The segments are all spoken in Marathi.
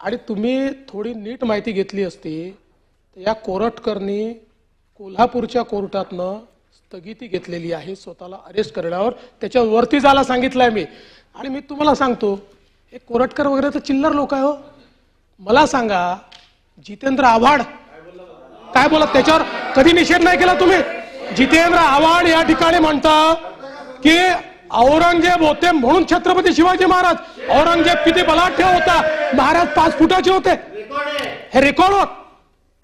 आणि तुम्ही थोडी नीट माहिती घेतली असती तर या कोरटकरनी कोल्हापूरच्या कोर्टातनं स्थगिती घेतलेली आहे स्वतःला अरेस्ट करण्यावर. त्याच्यावरती जायला सांगितलंय मी. आणि मी तुम्हाला सांगतो हे कोरटकर वगैरे तर चिल्लर लोक आहे हो. मला सांगा जितेंद्र आव्हाड काय बोला त्याच्यावर? कधी निषेध नाही केला तुम्ही? जितेंद्र आव्हाड या ठिकाणी म्हणता की औरंगजेब होते म्हणून छत्रपती शिवाजी महाराज. औरंगजेब किती बलाढ्य होता? महाराज पाच फुटाचे होते. हे रेकॉर्ड होत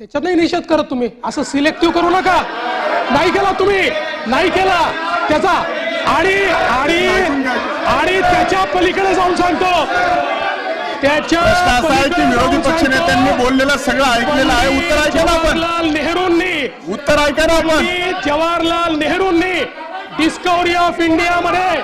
त्याच्यातही निषेध करत तुम्ही. असं सिलेक्टिव्ह करू नका. नाही केला तुम्ही. नाही केला. त्याचा आणि आणि आणि त्याच्या पलीकडे जाऊन सांगतो. त्याच्या विरोधी जाऊन पक्ष सांगतो, नेत्यांनी बोललेलं सगळं ऐकलेलं आहे. उत्तर ऐका जवाहरलाल नेहरूंनी. उत्तर ऐका ना आपण. जवाहरलाल नेहरूंनी डिस्कवरी ऑफ इंडिया मध्ये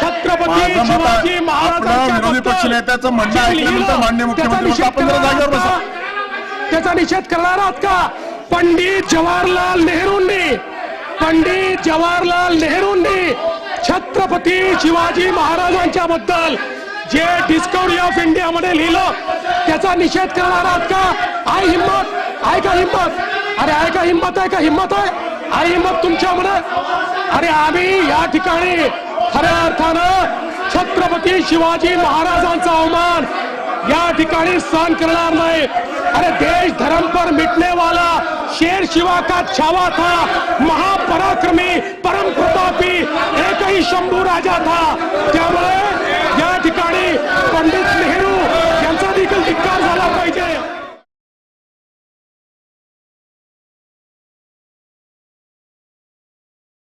छत्रपती शिवाजी आपलं विरोधी पक्ष नेत्याचं म्हणणं ऐकल्यानंतर माननीय मुख्यमंत्री त्याचा निषेध आपण जरा करणार जागेवर आहात बसा. का? त्याचा निषेध करणार आहात का? पंडित जवाहरलाल नेहरूंनी पंडित जवाहरलाल नेहरूंनी छत्रपती शिवाजी महाराजांच्या बद्दल जे डिस्कवरी ऑफ इंडिया मध्ये लिहिलं त्याचा निषेध करणार आहात का? आहे हिंमत आहे का हिंमत? अरे आहे का हिंमत आहे का? हिंमत आहे? आहे हिंमत तुमच्यामध्ये? अरे आम्ही या ठिकाणी अर्थानं छत्रपती शिवाजी महाराजांचा अवमान या ठिकाणी सहन करणार नाही. अरे देश धर्म पर मिटने वाला शेर शिवा का छावा था महापराक्रमी परम प्रतापी एक ही शंभू राजा था.